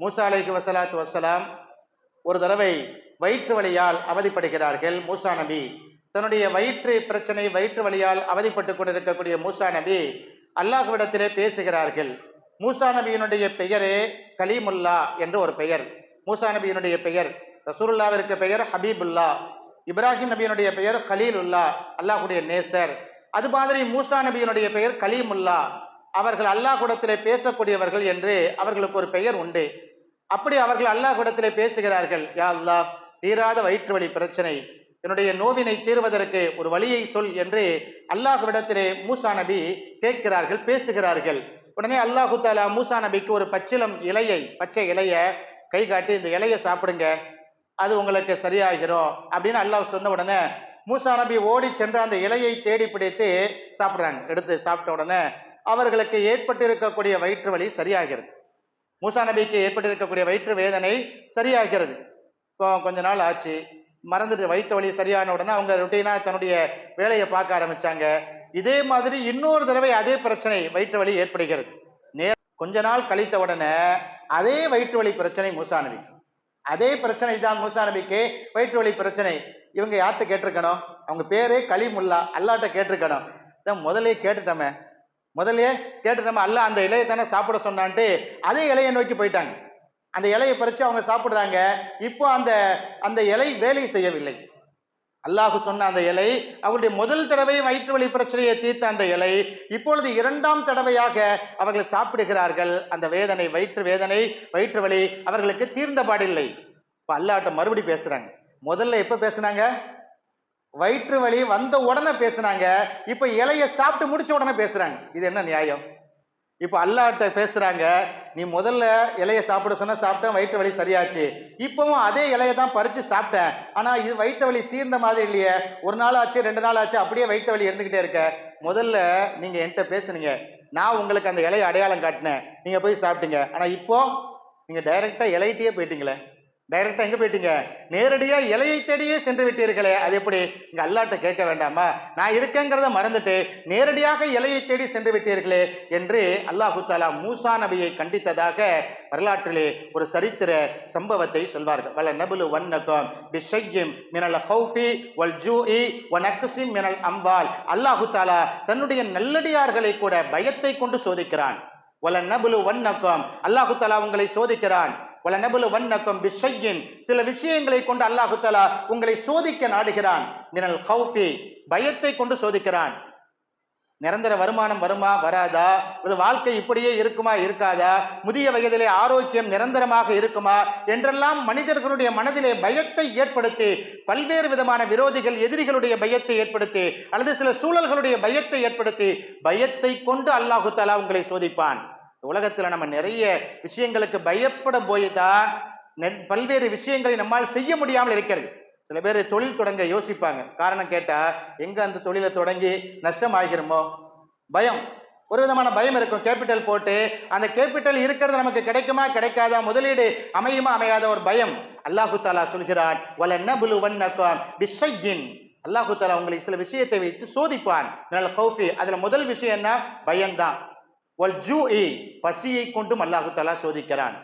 மூசா அலைக்கு வசலாத்து வசலாம் ஒரு தடவை வயிற்று வலியால் அவதிப்படுகிறார்கள் மூசா நபி. தன்னுடைய வயிற்று பிரச்சனை வயிற்று வலியால் அவதிப்பட்டு கொண்டிருக்கக்கூடிய மூசா நபி அல்லாஹ்விடத்திலே பேசுகிறார்கள். மூசா நபியினுடைய பெயரே கலீமுல்லா என்று ஒரு பெயர். மூசா நபியினுடைய பெயர் ரசூருல்லாவிற்கு பெயர் ஹபீபுல்லா. இப்ராஹிம் நபியினுடைய பெயர் கலீலுல்லா அல்லாஹுடைய நேசர். அது மாதிரி மூசா நபியினுடைய பெயர் கலீமுல்லா. அவர்கள் அல்லாஹ் கூடத்திலே பேசக்கூடியவர்கள் என்று அவர்களுக்கு ஒரு பெயர் உண்டு. அப்படி அவர்கள் அல்லாஹ் இடத்திலே பேசுகிறார்கள் யா அல்லாஹ் தீராத வயிற்று வலி பிரச்சனை. என்னுடைய நோவினை தீர்வதற்கு ஒரு வழியை சொல் என்று அல்லாஹ்விடத்திலே மூசா நபி கேட்கிறார்கள் பேசுகிறார்கள். உடனே அல்லாஹு தாலா மூசா நபிக்கு ஒரு பச்சிலம் இலையை பச்சை இலையை கை காட்டி இந்த இலையை சாப்பிடுங்க அது உங்களுக்கு சரியாகிறோம் அப்படின்னு அல்லாஹ் சொன்ன உடனே மூசா நபி ஓடி சென்று அந்த இலையை தேடி பிடித்து சாப்பிட்றாங்க. எடுத்து சாப்பிட்ட உடனே அவர்களுக்கு ஏற்பட்டிருக்கக்கூடிய வயிற்று வலி சரியாகிறது. மூசா நபிக்கு ஏற்பட்டிருக்கக்கூடிய வயிற்று வேதனை சரியாகிறது. இப்போ கொஞ்ச நாள் ஆச்சு. மறந்துட்டு வயிற்று வலி சரியான உடனே அவங்க ருட்டீனாக தன்னுடைய வேலையை பார்க்க ஆரம்பிச்சாங்க. இதே மாதிரி இன்னொரு தடவை அதே பிரச்சனை வயிற்று வலி ஏற்படுகிறது. நே கொஞ்ச நாள் கழித்த உடனே அதே வயிற்று வலி பிரச்சனை மூசா நபிக்கு. அதே பிரச்சனை தான் மூசா நபிக்கு வயிற்று வலி பிரச்சனை. இவங்க யார்கிட்ட கேட்டிருக்கணும்? அவங்க பேரே கலிமுல்லா அல்லாட்ட கேட்டிருக்கணும். முதலே கேட்டுட்டோமே. முதல்லயே நம்ம அல்ல அந்த இலையை தானே சாப்பிட சொன்னான்ட்டு அதே இலையை நோக்கி போயிட்டாங்க. அந்த இலையை பறித்து அவங்க சாப்பிட்றாங்க. இப்போ அந்த அந்த இலை வேலை செய்யவில்லை. அல்லாஹு சொன்ன அந்த இலை அவருடைய முதல் தடவை வயிற்று வழி பிரச்சனையை தீர்த்த அந்த இலை இப்பொழுது இரண்டாம் தடவையாக அவர்கள் சாப்பிடுகிறார்கள். அந்த வேதனை வயிற்று வேதனை வயிற்று வலி அவர்களுக்கு தீர்ந்த பாடில்லை. இப்போ அல்லாட்ட மறுபடி பேசுகிறாங்க முதல்ல எப்போ பேசுனாங்க? வயிற்று வலி வந்த உடனே பேசுனாங்க. இப்ப இலைய சாப்பிட்டு முடிச்ச உடனே பேசுறாங்க. இது என்ன நியாயம்? இப்போ அல்லாட்ட பேசுறாங்க. நீ முதல்ல இலைய சாப்பிட சொன்ன சாப்பிட்டேன் வயிற்று வலி சரியாச்சு. இப்பவும் அதே இலையை தான் பறிச்சு சாப்பிட்டேன். ஆனா இது வயிற்று வலி தீர்ந்த மாதிரி இல்லையே. ஒரு நாள் ஆச்சு ரெண்டு நாள் ஆச்சு அப்படியே வயிற்று வலி இருந்துகிட்டே இருக்க. முதல்ல நீங்க என்கிட்ட பேசுனீங்க. நான் உங்களுக்கு அந்த இலையை அடையாளம் காட்டினேன். நீங்க போய் சாப்பிட்டீங்க. ஆனா இப்போ நீங்க டைரக்டா இலையிட்டே போயிட்டீங்களே. டைரக்டா எங்க போயிட்டீங்க? நேரடியா இலையை தேடியே சென்று விட்டீர்களே. அது எப்படி? இங்க அல்லாட்ட கேட்க வேண்டாமா? நான் இருக்கேங்கிறத மறந்துட்டு நேரடியாக இலையை தேடி சென்று விட்டீர்களே என்று அல்லாஹு தாலா மூசா நபியை கண்டித்ததாக வரலாற்றிலே ஒரு சரித்திர சம்பவத்தை சொல்வார்கள். வல நபுலு வன்னகம் பிஷையும் மினல் ஹௌஃபி வல் ஜூஇ வ மினல் அம்வால். அல்லாஹு தாலா தன்னுடைய நல்லடியார்களை கூட பயத்தை கொண்டு சோதிக்கிறான். வல நபுலு வன்னகம் அல்லாஹு தாலா உங்களை சோதிக்கிறான். வல நபுலு வன்னக்கம் பிஷையின். சில விஷயங்களை கொண்டு அல்லாஹுத்தலா உங்களை சோதிக்க நாடுகிறான். மினல் ஹௌஃபி பயத்தை கொண்டு சோதிக்கிறான். நிரந்தர வருமானம் வருமா? வராதா? இது வாழ்க்கை இப்படியே இருக்குமா? இருக்காதா? முதிய வயதிலே ஆரோக்கியம் நிரந்தரமாக இருக்குமா? என்றெல்லாம் மனிதர்களுடைய மனதிலே பயத்தை ஏற்படுத்தி பல்வேறு விதமான விரோதிகள் எதிரிகளுடைய பயத்தை ஏற்படுத்தி அல்லது சில சூழல்களுடைய பயத்தை ஏற்படுத்தி பயத்தை கொண்டு அல்லாஹு தலா உங்களை சோதிப்பான். உலகத்துல நம்ம நிறைய விஷயங்களுக்கு பயப்பட போய் தான் பல்வேறு விஷயங்களை நம்மால் செய்ய முடியாமல் இருக்கிறது. சில பேர் தொழில் தொடங்க யோசிப்பாங்க. காரணம் கேட்டா எங்க அந்த தொழிலை தொடங்கி நஷ்டம் ஆகிருமோ பயம். ஒரு விதமான பயம் இருக்கும். கேபிட்டல் போட்டு அந்த கேபிட்டல் இருக்கிறது நமக்கு கிடைக்குமா கிடைக்காதா? முதலீடு அமையுமா அமையாத ஒரு பயம். அல்லாஹு தாலா சொல்கிறான் வல நபுலு வன்னகம் பிஷையின். அல்லாஹு தாலா உங்களை சில விஷயத்தை வைத்து சோதிப்பான். நல்ல கௌஃபி அதுல முதல் விஷயம் என்ன? பயம்தான். பசியை கொண்டும் அல்லாஹு தலா சோதிக்கிறான்.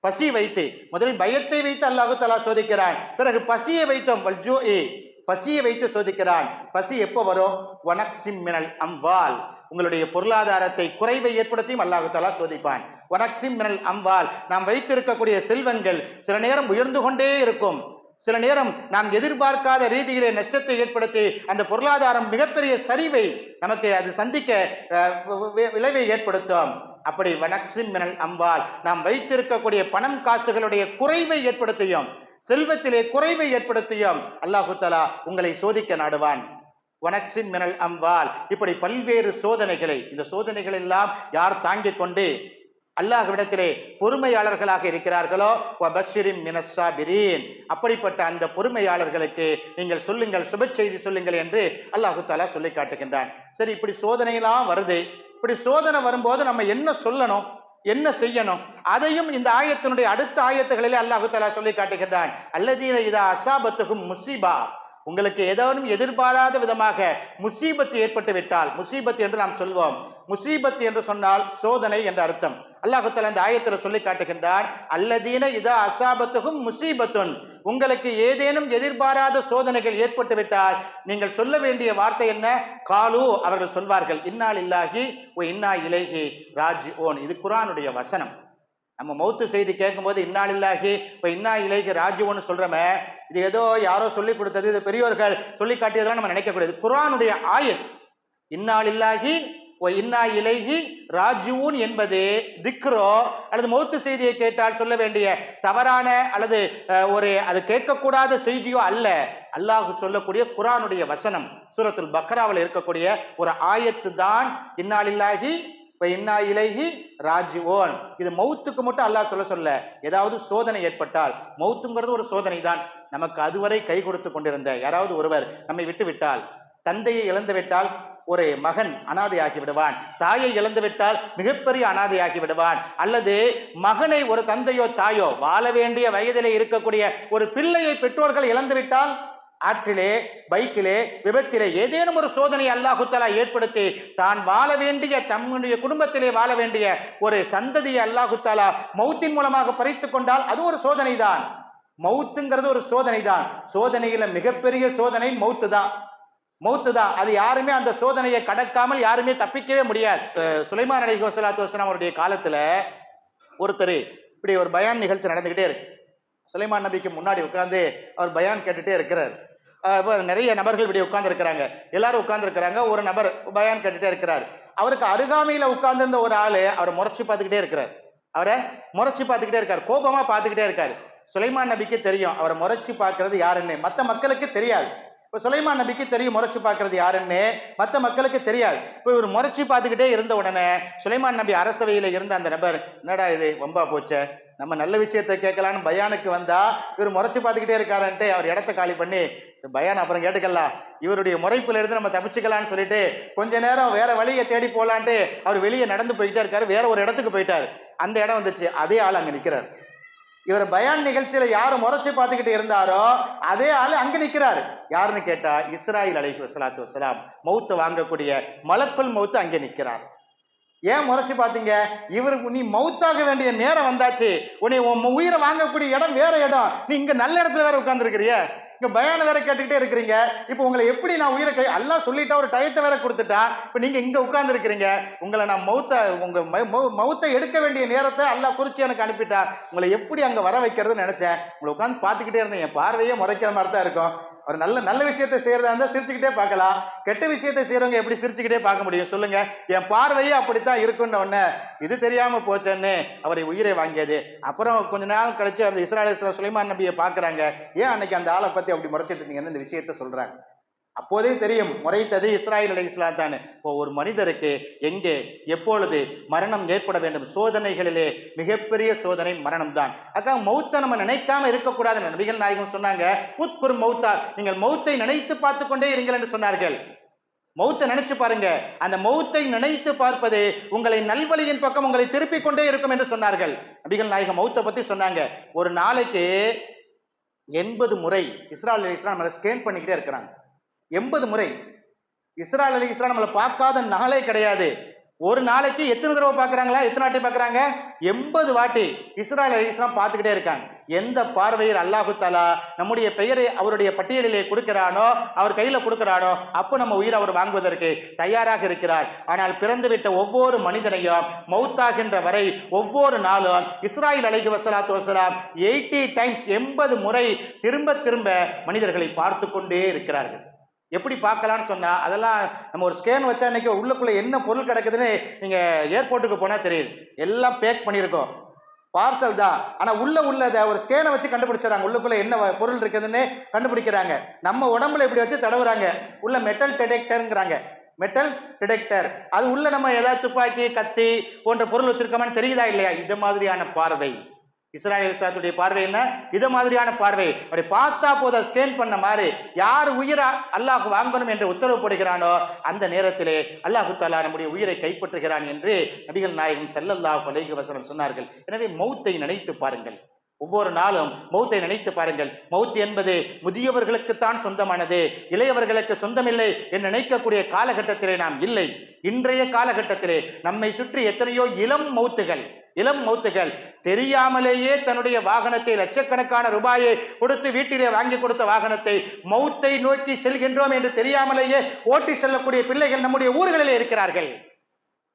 பசி வைத்து முதலில் பயத்தை வைத்து அல்லாஹு தலா சோதிக்கிறான். பிறகு பசியை வைத்தோம் வல் ஜூஇ பசியை வைத்து சோதிக்கிறான். பசி எப்போ வரும்? வனக்ஸிம் மினல் அம்வால். உங்களுடைய பொருளாதாரத்தை குறைவை ஏற்படுத்தியும் அல்லாஹு தஆலா சோதிப்பான். வனக்ஸிம் மினல் அம்வால். நாம் வைத்திருக்கக்கூடிய செல்வங்கள் சில நேரம் உயர்ந்து கொண்டே இருக்கும். சில நேரம் நாம் எதிர்பார்க்காத ரீதியிலே நஷ்டத்தை ஏற்படுத்தி அந்த பொருளாதாரம் மிகப்பெரிய சரிவை நமக்கு அது சந்திக்க விளைவை ஏற்படுத்தும். அப்படி வனக்ஸிம் மினல் அம்பால் நாம் வைத்திருக்கக்கூடிய பணம் காசுகளுடைய குறைவை ஏற்படுத்தியும் செல்வத்திலே குறைவை ஏற்படுத்தியும் அல்லாஹு தலா உங்களை சோதிக்க நாடுவான். வனக்ஸிம் மினல் அம்பால் இப்படி பல்வேறு சோதனைகளை இந்த சோதனைகள் எல்லாம் யார் தாங்கிக் கொண்டு அல்லாஹ்விடத்திலே பொறுமையாளர்களாக இருக்கிறார்களோ? வபஷிரின் அப்படிப்பட்ட அந்த பொறுமையாளர்களுக்கு நீங்கள் சொல்லுங்கள் சுப செய்தி சொல்லுங்கள் என்று அல்லாஹு தாலா சொல்லி காட்டுகின்றான். சரி இப்படி சோதனையெல்லாம் வருது. இப்படி சோதனை வரும்போது நம்ம என்ன சொல்லணும்? என்ன செய்யணும்? அதையும் இந்த ஆயத்தினுடைய அடுத்த ஆயத்துகளிலே அல்லாஹு தாலா சொல்லி காட்டுகின்றான். அல்லதீன இதா அசாபத்துக்கும் முசீபா. உங்களுக்கு ஏதேனும் எதிர்பாராத விதமாக முசீபத்து ஏற்பட்டு விட்டால் முசீபத் என்று நாம் சொல்வோம். முசீபத் என்று சொன்னால் சோதனை என்ற அர்த்தம். அல்லாஹு தஆலா அந்த ஆயத்துல சொல்லி காட்டுகின்றான் அல்லதீன இதா அசாபத்துகும் முசீபத்துன். உங்களுக்கு ஏதேனும் எதிர்பாராத சோதனைகள் ஏற்பட்டு விட்டால் நீங்கள் சொல்ல வேண்டிய வார்த்தை என்ன? காலு அவர்கள் சொல்வார்கள். இன்னால் இல்லாகி ஓ இன்னா இலேஹி ராஜி ஓன் இது குரானுடைய வசனம். நம்ம மௌத்து செய்தி கேட்கும்போது இன்னாலில்லாகி இப்போ இன்னா இலைக்கு ராஜுவோன்னு சொல்கிறோமே இது ஏதோ யாரோ சொல்லி கொடுத்தது இது பெரியோர்கள் சொல்லி காட்டியதெல்லாம் நம்ம நினைக்கக்கூடாது குரானுடைய ஆயத். இன்னால் இல்லாகி இன்னா இலைகி ராஜுவூன் என்பது திக்ரோ அல்லது மௌத்து செய்தியை கேட்டால் சொல்ல வேண்டிய தவறான அல்லது ஒரு அது கேட்கக்கூடாத செய்தியோ அல்ல. அல்லாஹ் சொல்லக்கூடிய குரானுடைய வசனம் சூரத்துல் பக்ராவில் இருக்கக்கூடிய ஒரு ஆயத்து தான் இன்னாலில்லாகி இப்ப இன்னா இலைஹி ராஜிவோன் இது மௌத்துக்கு மட்டும் அல்லாஹ் சொல்ல சொல்ல ஏதாவது சோதனை ஏற்பட்டால் மௌத்துங்கிறது ஒரு சோதனை தான். நமக்கு அதுவரை கை கொடுத்து கொண்டிருந்த யாராவது ஒருவர் நம்மை விட்டு விட்டால் தந்தையை இழந்து விட்டால் ஒரு மகன் அனாதையாகி விடுவான் தாயை இழந்துவிட்டால் மிகப்பெரிய அனாதையாகி விடுவான் அல்லது மகனை ஒரு தந்தையோ தாயோ வாழ வேண்டிய வயதிலே இருக்கக்கூடிய ஒரு பிள்ளையை பெற்றோர்கள் இழந்துவிட்டால் ஆற்றிலே பைக்கிலே விபத்திலே ஏதேனும் ஒரு சோதனை அல்லாஹுத்தலா ஏற்படுத்தி தான் வாழ வேண்டிய தம்முடைய குடும்பத்திலே வாழ வேண்டிய ஒரு சந்ததியை அல்லாஹுத்தாலா மௌத்தின் மூலமாக பறித்து கொண்டால் அது ஒரு சோதனை தான் மௌத்துங்கிறது ஒரு சோதனை தான் சோதனையில மிகப்பெரிய சோதனை மௌத்து தான் மௌத்து தான் அது யாருமே அந்த சோதனையை கடக்காமல் யாருமே தப்பிக்கவே முடியாது. சுலைமான் அலி வஸலாத்து வஸலாம் அவருடைய காலத்தில் ஒருத்தர் இப்படி ஒரு பயான் நிகழ்ச்சி நடந்துக்கிட்டே இருக்கு. சுலைமான் நபிக்கு முன்னாடி உட்காந்து அவர் பயான் கேட்டுட்டே இருக்கிறார். இப்போ நிறைய நபர்கள் இப்படி உட்காந்துருக்கிறாங்க எல்லாரும் உட்காந்துருக்கிறாங்க ஒரு நபர் பயான் கேட்டுகிட்டே இருக்கிறார். அவருக்கு அருகாமையில் உட்கார்ந்துருந்த ஒரு ஆளு அவரை முறைச்சி பார்த்துக்கிட்டே இருக்கிறார். அவரை முறைச்சி பார்த்துக்கிட்டே இருக்கார். கோபமாக பார்த்துக்கிட்டே இருக்கார். சுலைமான் நபிக்கு தெரியும். அவரை முறைச்சி பார்க்கறது யாருன்னு. மற்ற மக்களுக்கு தெரியாது. இப்போ சுலைமான் நபிக்கு தெரியும் முறைச்சு பார்க்கறது யாருன்னு? மற்ற மக்களுக்கு தெரியாது. இப்போ இவர் முறைச்சு பார்த்துக்கிட்டே இருந்த உடனே சுலைமான் நபி அரசவையில் இருந்த அந்த நபர் என்னடா இது வம்பா போச்சே? நம்ம நல்ல விஷயத்தை கேட்கலான்னு பயானுக்கு வந்தா இவர் முறைச்சு பார்த்துக்கிட்டே இருக்காருன்ட்டு அவர் இடத்த காலி பண்ணி பயான் அப்புறம் கேட்டுக்கலாம். இவருடைய முறைப்புல இருந்து நம்ம தப்பிச்சுக்கலாம்னு சொல்லிட்டு கொஞ்ச நேரம் வேற வழியை தேடி போலான்ட்டு அவர் வெளியே நடந்து போய்கிட்டே இருக்காரு. வேற ஒரு இடத்துக்கு போயிட்டாரு. அந்த இடம் வந்துச்சு. அதே ஆள் அங்க நிக்கிறார். இவர் பயான் நிகழ்ச்சியில யார் முறைச்சு பார்த்துக்கிட்டு இருந்தாரோ அதே ஆளு அங்க நிக்கிறாரு. யாருன்னு கேட்டா இஸ்ராயில் அலை வசலாத்து வசலாம் மௌத்து வாங்கக்கூடிய மலக்குள் மௌத்து அங்கே நிற்கிறார் ஏன் முறைச்சு பார்த்தீங்க? இவருக்கு நீ மௌத்தாக வேண்டிய நேரம் வந்தாச்சு. உன்னை உன் உயிரை வாங்கக்கூடிய இடம் வேற இடம். நீ இங்க நல்ல இடத்துல வேற உட்கார்ந்துருக்கிறிய. இங்க பயான வேற கேட்டுக்கிட்டே இருக்கிறீங்க. இப்போ உங்களை எப்படி நான் உயிரை கை எல்லாம் சொல்லிட்டா ஒரு டயத்தை வேற கொடுத்துட்டேன் இப்போ நீங்க இங்க உட்கார்ந்து இருக்கிறீங்க. உங்களை நான் மௌத்த உங்க மௌத்தை எடுக்க வேண்டிய நேரத்தை அல்லாஹ் குறிச்சு எனக்கு அனுப்பிட்டா உங்களை எப்படி அங்க வர வைக்கிறதுன்னு நினைச்சேன். உங்களை உட்காந்து பார்த்துக்கிட்டே இருந்தேன். என் பார்வையே முறைக்கிற மாதிரி தான் இருக்கும். ஒரு நல்ல நல்ல விஷயத்தை செய்யறதா இருந்தா சிரிச்சுக்கிட்டே பார்க்கலாம். கெட்ட விஷயத்தை செய்யறவங்க எப்படி சிரிச்சுக்கிட்டே பார்க்க முடியும்? சொல்லுங்க. என் பார்வையே அப்படித்தான் இருக்குன்னு உடனே இது தெரியாம போச்சேன்னு அவரை உயிரை வாங்கியது. அப்புறம் கொஞ்ச நாள் கழிச்சு அந்த இஸ்ராயல் சுலைமான் நபியை பார்க்குறாங்க. ஏன் அன்னைக்கு அந்த ஆளை பத்தி அப்படி முறைச்சிட்டு இருந்தீங்கன்னு இந்த விஷயத்த சொல்றாங்க. அப்போதே தெரியும் முறைத்தது இஸ்ராயல் அலை இஸ்லாம் தான். இப்போ ஒரு மனிதருக்கு எங்கே எப்பொழுது மரணம் ஏற்பட வேண்டும்? சோதனைகளிலே மிகப்பெரிய சோதனை மரணம் தான் அக்கா மௌத்தை நம்ம நினைக்காம இருக்கக்கூடாது நபிகள் நாயகம் சொன்னாங்க. உட்குறு மௌத்தா. நீங்கள் மௌத்தை நினைத்து பார்த்து கொண்டே இருங்கள் என்று சொன்னார்கள். மௌத்தை நினைச்சு பாருங்க. அந்த மௌத்தை நினைத்து பார்ப்பது உங்களை நல்வழியின் பக்கம் உங்களை திருப்பிக் கொண்டே இருக்கும் என்று சொன்னார்கள். நபிகள் நாயகம் மௌத்தை பத்தி சொன்னாங்க. ஒரு நாளைக்கு எண்பது முறை இஸ்ரால் அலி இஸ்லாம் ஸ்கேன் பண்ணிக்கிட்டே இருக்கிறாங்க. எண்பது முறை. இஸ்ராயல் அலி இஸ்லாம் நம்மளை பார்க்காத நாளே கிடையாது. ஒரு நாளைக்கு எத்தனை தடவை பார்க்குறாங்களா? எத்தனை வாட்டி பார்க்குறாங்க? எண்பது வாட்டி இஸ்ராயல் அலி இஸ்லாம் பார்த்துக்கிட்டே இருக்காங்க. எந்த பார்வையில் அல்லாஹு தாலா நம்முடைய பெயரை அவருடைய பட்டியலிலே கொடுக்கிறானோ அவர் கையில் கொடுக்கிறானோ அப்போ நம்ம உயிர் அவர் வாங்குவதற்கு தயாராக இருக்கிறார். ஆனால் பிறந்துவிட்ட ஒவ்வொரு மனிதனையும் மௌத்தாகின்ற வரை ஒவ்வொரு நாளும் இஸ்ராயில் அலைகி வஸலாத்து வசலாம் எயிட்டி டைம்ஸ் எண்பது முறை திரும்ப திரும்ப மனிதர்களை பார்த்து கொண்டே இருக்கிறார்கள். எப்படி பார்க்கலாம்னு சொன்னால் அதெல்லாம் நம்ம ஒரு ஸ்கேன் வச்சா இன்றைக்கி உள்ளுக்குள்ளே என்ன பொருள் கிடக்குதுன்னு நீங்கள் ஏர்போர்ட்டுக்கு போனால் தெரியுது. எல்லாம் பேக் பண்ணியிருக்கோம். பார்சல் தான். ஆனால் உள்ள உள்ளத ஒரு ஸ்கேனை வச்சு கண்டுபிடிச்சாங்க உள்ளுக்குள்ளே என்ன பொருள் இருக்குதுன்னு கண்டுபிடிக்கிறாங்க. நம்ம உடம்புல இப்படி வச்சு தடவுறாங்க. உள்ள மெட்டல் டிடெக்டருங்கிறாங்க மெட்டல் டிடெக்டர் அது உள்ள நம்ம ஏதாவது துப்பாக்கி கத்தி போன்ற பொருள் வச்சிருக்கோமான்னு தெரியுதா இல்லையா? இந்த மாதிரியான பார்வை. இஸ்ராயல் இஸ்லாத்துடைய பார்வை என்ன? இது மாதிரியான பார்வை. அப்படி பார்த்தா போத ஸ்கேன் பண்ண மாதிரி யார் உயிரை அல்லாஹ் வாங்கணும் என்று உத்தரவு போடுகிறானோ அந்த நேரத்திலே அல்லாஹு தாலா நம்முடைய உயிரை கைப்பற்றுகிறான் என்று நபிகள் நாயகம் செல்லல்லாஹ் கொலைக்கு வசனம் சொன்னார்கள். எனவே மௌத்தை நினைத்து பாருங்கள். ஒவ்வொரு நாளும் மௌத்தை நினைத்து பாருங்கள். மௌத் என்பது முதியவர்களுக்குத்தான் சொந்தமானது இளையவர்களுக்கு சொந்தமில்லை என்று நினைக்கக்கூடிய காலகட்டத்திலே நாம் இல்லை. இன்றைய காலகட்டத்திலே நம்மை சுற்றி எத்தனையோ இளம் மௌத்துகள் இளம் மௌத்துகள் தெரியாமலேயே தன்னுடைய வாகனத்தை லட்சக்கணக்கான ரூபாயை கொடுத்து வீட்டிலே வாங்கி கொடுத்த வாகனத்தை மௌத்தை நோக்கி செல்கின்றோம் என்று தெரியாமலேயே ஓட்டி செல்லக்கூடிய பிள்ளைகள் நம்முடைய ஊர்களிலே இருக்கிறார்கள்.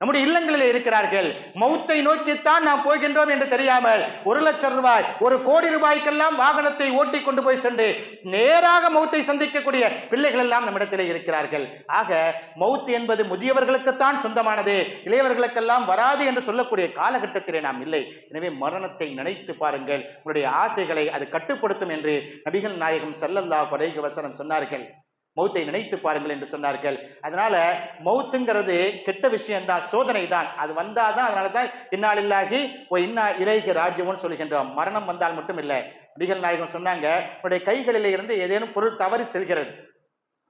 நம்முடைய இல்லங்களில் இருக்கிறார்கள். மௌத்தை நோக்கித்தான் நாம் போகின்றோம் என்று தெரியாமல் ஒரு லட்சம் ரூபாய் ஒரு கோடி ரூபாய்க்கெல்லாம் வாகனத்தை ஓட்டி கொண்டு போய் சென்று நேராக மௌத்தை சந்திக்கக்கூடிய பிள்ளைகள் எல்லாம் நம்மிடத்திலே இருக்கிறார்கள். ஆக மௌத் என்பது முதியவர்களுக்குத்தான் சொந்தமானது இளையவர்களுக்கெல்லாம் வராது என்று சொல்லக்கூடிய காலகட்டத்திலே நாம் இல்லை. எனவே மரணத்தை நினைத்து பாருங்கள். உங்களுடைய ஆசைகளை அது கட்டுப்படுத்தும் என்று நபிகள் நாயகம் செல்லல்லா அலைஹி வசனம் சொன்னார்கள். மௌத்தை நினைத்து பாருங்கள் என்று சொன்னார்கள். அதனால மௌத்துங்கிறது கெட்ட விஷயம்தான் சோதனை தான் அது வந்தாதான் அதனால தான் இந்நாளில்லாகி ஓ இன்னா இலைக்கு ராஜ்யம்னு சொல்கின்றோம். மரணம் வந்தால் மட்டும் இல்லை நபிகள் நாயகம் சொன்னாங்க உன்னுடைய கைகளில் இருந்து ஏதேனும் பொருள் தவறி செல்கிறது.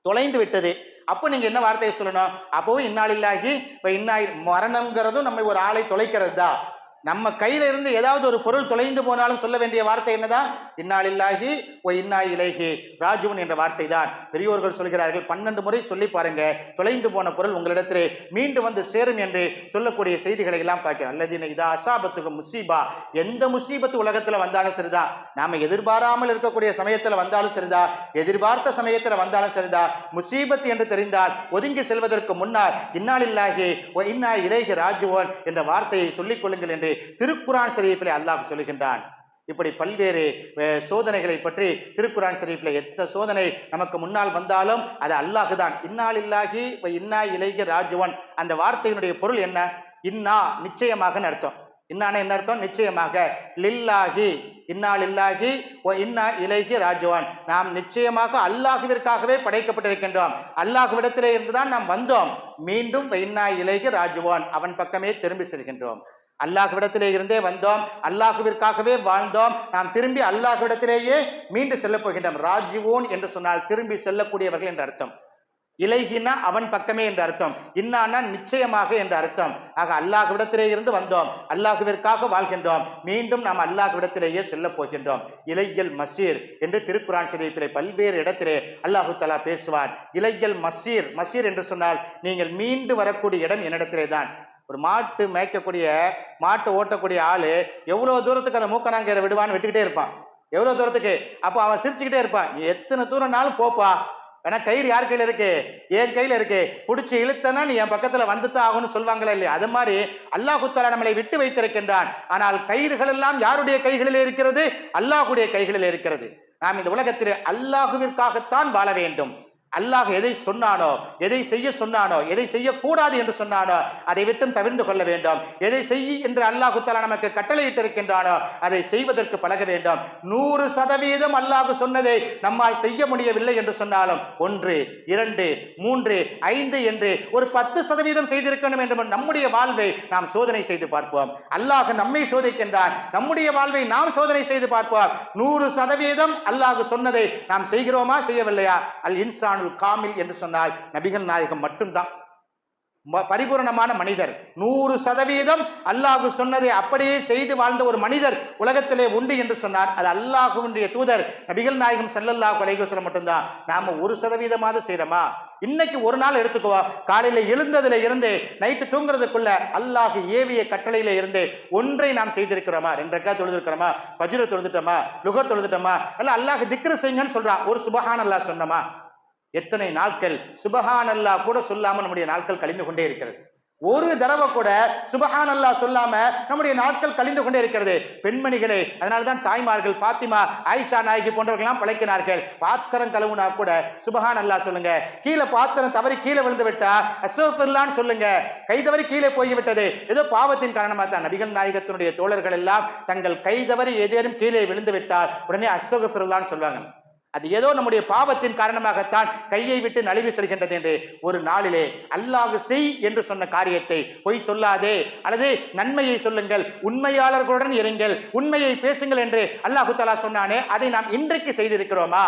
தொலைந்து விட்டது. அப்போ நீங்க என்ன வார்த்தையை சொல்லணும்? அப்பவும் இந்நாளில்லாகி இப்போ இன்னா மரணம்ங்கிறதும் நம்ம ஒரு ஆளை தொலைக்கிறது தான் நம்ம கையில இருந்து ஏதாவது ஒரு பொருள் தொலைந்து போனாலும் சொல்ல வேண்டிய வார்த்தை என்னதான் இந்நாளில்லாகி ஓ இன்னா இலேகி ராஜுவன் என்ற வார்த்தை தான் பெரியோர்கள் சொல்கிறார்கள் பன்னெண்டு முறை சொல்லி பாருங்க. தொலைந்து போன பொருள் உங்களிடத்திலே மீண்டு வந்து சேரும் என்று சொல்லக்கூடிய செய்திகளை எல்லாம் பார்க்கிறோம். அல்லது இதா அசாபத்துக்கு முசீபா. எந்த முசீபத்து உலகத்துல வந்தாலும் சரிதா? நாம எதிர்பாராமல் இருக்கக்கூடிய சமயத்துல வந்தாலும் சரிதா? எதிர்பார்த்த சமயத்துல வந்தாலும் சரிதா? முசீபத் என்று தெரிந்தால் ஒதுங்கி செல்வதற்கு முன்னால் இன்னாலில்லாகி ஓ இன்னா இலேகி ராஜுவன் என்ற வார்த்தையை சொல்லிக் கொள்ளுங்கள் என்று திருக்குரான் ஷரீஃபிலே அல்லாஹ் சொல்கின்றான் இப்படி பல்வேறு சோதனைகளை பற்றி திருக்குரான் ஷரீஃபில் எந்த சோதனை நமக்கு முன்னால் வந்தாலும் அது அல்லாஹ் தான் இன்னால் இல்லாகி இன்னா இலைகி ராஜுவன் அந்த வார்த்தையினுடைய பொருள் என்ன? இன்னா நிச்சயமாக அர்த்தம். இன்னான என்ன அர்த்தம்? நிச்சயமாக. லில்லாஹி இல்லாகி ஓ இன்னா இலகி ராஜுவான் நாம் நிச்சயமாக அல்லாஹுவிற்காகவே படைக்கப்பட்டிருக்கின்றோம். அல்லாஹுவிடத்திலே இருந்துதான் நாம் வந்தோம். மீண்டும் இன்னா இலகி ராஜுவான் அவன் பக்கமே திரும்பி செல்கின்றோம். அல்லாஹ்விடத்திலே இருந்தே வந்தோம். அல்லாஹுவிற்காகவே வாழ்ந்தோம். நாம் திரும்பி அல்லாஹ்விடத்திலேயே மீண்டு செல்லப் போகின்றோம். ராஜிவோன் என்று சொன்னால் திரும்பி செல்லக்கூடியவர்கள் என்று அர்த்தம். இலைகினா அவன் பக்கமே என்று அர்த்தம். இன்னானா நிச்சயமாக என்று அர்த்தம். ஆக அல்லாஹ்விடத்திலே இருந்து வந்தோம். அல்லாஹுவிற்காக வாழ்கின்றோம். மீண்டும் நாம் அல்லாஹ்விடத்திலேயே செல்லப் போகின்றோம். இலையல் மசீர் என்று திருக்குரான் ஷரீஃபிலே பல்வேறு இடத்திலே அல்லாஹு தலா பேசுவான். இலையல் மசீர் மசீர் என்று சொன்னால் நீங்கள் மீண்டு வரக்கூடிய இடம் என்னிடத்திலே தான். ஒரு மாட்டு மேய்க்கக்கூடிய மாட்டு ஓட்டக்கூடிய ஆளு எவ்வளோ தூரத்துக்கு அந்த மூக்கணாங்கரை விடுவான்னு விட்டுக்கிட்டே இருப்பான். எவ்வளோ தூரத்துக்கு? அப்போ அவன் சிரிச்சுக்கிட்டே இருப்பான். நீ எத்தனை தூரம்னாலும் போப்பா. ஏன்னா கயிறு யார் கையில் இருக்கு? என் கையில் இருக்கு. பிடிச்சி இழுத்தனா நீ என் பக்கத்தில் வந்து தான் ஆகும்னு சொல்லுவாங்களே இல்லையா? அது மாதிரி அல்லாஹு நம்மளை விட்டு வைத்திருக்கின்றான். ஆனால் கயிறுகள் எல்லாம் யாருடைய கைகளில் இருக்கிறது? அல்லாஹுடைய கைகளில் இருக்கிறது. நாம் இந்த உலகத்தில் அல்லாஹுவிற்காகத்தான் வாழ வேண்டும். அல்லாஹ் எதை சொன்னானோ எதை செய்ய சொன்னானோ எதை செய்யக்கூடாது என்று சொன்னானோ அதை விட்டும் தவிர்ந்து கொள்ள வேண்டும். எதை செய் என்று அல்லாஹு தஆலா நமக்கு கட்டளையிட்டிருக்கின்றானோ அதை செய்வதற்கு பழக வேண்டும். நூறு சதவீதம் அல்லாஹு சொன்னதை நம்மால் செய்ய முடியவில்லை என்று சொன்னாலும் ஒன்று இரண்டு மூன்று ஐந்து என்று ஒரு பத்து சதவீதம் செய்திருக்கணும் என்று நம்முடைய வாழ்வை நாம் சோதனை செய்து பார்ப்போம். அல்லாஹ் நம்மை சோதிக்கின்றான். நம்முடைய வாழ்வை நாம் சோதனை செய்து பார்ப்போம். நூறு சதவீதம் அல்லாஹ் சொன்னதை நாம் செய்கிறோமா செய்யவில்லையா? அல் இன்சான் இன்சானுல் காமில் என்று சொன்னால் நபிகள் நாயகம் மட்டும்தான். பரிபூர்ணமான பரிபூரணமான மனிதர். நூறு சதவீதம் அல்லாஹு சொன்னதை அப்படியே செய்து வாழ்ந்த ஒரு மனிதர் உலகத்திலே உண்டு என்று சொன்னார். அது அல்லாஹுடைய தூதர் நபிகள் நாயகம் ஸல்லல்லாஹு அலைஹி மட்டும்தான். நாம ஒரு சதவீதமாவது செய்யறோமா இன்னைக்கு ஒரு நாள் எடுத்துக்குவா காலையில எழுந்ததுல இருந்து நைட்டு தூங்குறதுக்குள்ள அல்லாஹு ஏவிய கட்டளையில இருந்து ஒன்றை நாம் செய்திருக்கிறோமா? ரெண்டரைக்கா தொழுதுருக்கிறோமா? பஜ்ர தொழுதுட்டோமா? லுகர் தொழுதுட்டோமா? அல்ல அல்லாஹ் திக்ர செய்யுங்கன்னு சொல்றான் ஒரு சுபஹான் அல்லாஹ் சொன்னமா? எத்தனை நாட்கள்? சுபஹான் அல்லா கூட சொல்லாம நம்முடைய நாட்கள் கழிந்து கொண்டே இருக்கிறது. ஒரு தடவை கூட சுபஹான் அல்லாஹ் சொல்லாம நம்முடைய நாட்கள் கழிந்து கொண்டே இருக்கிறது. பெண்மணிகளே அதனாலதான் தாய்மார்கள் ஃபாத்திமா ஆயிஷா நாயகி போன்றவர்கள்லாம் பழைக்கினார்கள். பாத்திரம் கழுவுனா கூட சுபஹான் அல்லா சொல்லுங்க. கீழே பாத்திரம் தவறி கீழே விழுந்து விட்டா அசோஃபிர்லான்னு சொல்லுங்க. கை தவறி கீழே போய்விட்டது. ஏதோ பாவத்தின் காரணமாக தான் நபிகள் நாயகத்தினுடைய தோழர்கள் எல்லாம் தங்கள் கை தவறி ஏதேனும் கீழே விழுந்து விட்டால் உடனே அஸ்தோகஃபிர்லான்னு சொல்லுவாங்க. அது ஏதோ நம்முடைய பாவத்தின் காரணமாகத்தான் கையை விட்டு நழுவி செல்கின்றது என்று ஒரு நாளிலே அல்லாஹ் செய் என்று சொன்ன காரியத்தை பொய் சொல்லாதே. அல்லது நன்மையை சொல்லுங்கள் உண்மையாளர்களுடன் இருங்கள் உண்மையை பேசுங்கள் என்று அல்லாஹு தஆலா சொன்னானே அதை நாம் இன்றைக்கு செய்திருக்கிறோமா?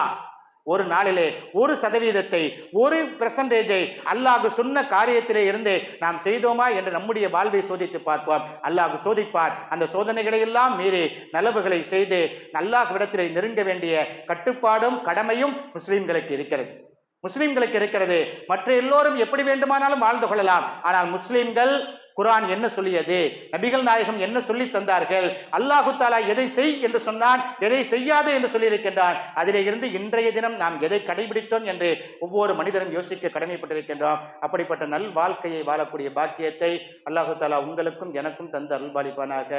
ஒரு நாளிலே ஒரு சதவீதத்தை ஒரு பெர்சன்டேஜை அல்லாஹ் சொன்ன காரியத்திலே இருந்து நாம் செய்தோமா என்று நம்முடைய வாழ்வை சோதித்து பார்ப்போம். அல்லாஹ் சோதிப்பார். அந்த சோதனைகளை எல்லாம் மீறி நலவுகளை செய்து அல்லாஹ்விடத்திலே நெருங்க வேண்டிய கட்டுப்பாடும் கடமையும் முஸ்லிம்களுக்கு இருக்கிறது. முஸ்லிம்களுக்கு இருக்கிறது. மற்ற எல்லோரும் எப்படி வேண்டுமானாலும் வாழ்ந்து கொள்ளலாம். ஆனால் முஸ்லிம்கள் குரான் என்ன சொல்லியது? நபிகள் நாயகம் என்ன சொல்லி தந்தார்கள்? அல்லாஹு தாலா எதை செய் என்று சொன்னான் எதை செய்யாது என்று சொல்லியிருக்கின்றான். அதிலே இருந்து இன்றைய தினம் நாம் எதை கடைபிடித்தோம் என்று ஒவ்வொரு மனிதனும் யோசிக்க கடமைப்பட்டிருக்கின்றோம். அப்படிப்பட்ட நல் வாழ்க்கையை வாழக்கூடிய பாக்கியத்தை அல்லாஹு தாலா உங்களுக்கும் எனக்கும் தந்த அருள்பாலிப்பானாக.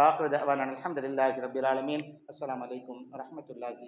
வாஹ்ரத் அலமதுல்லாஹி ரபில் ஆலமீன். அஸ்ஸலாமு அலைக்கும் வரஹ்மத்துல்லாஹி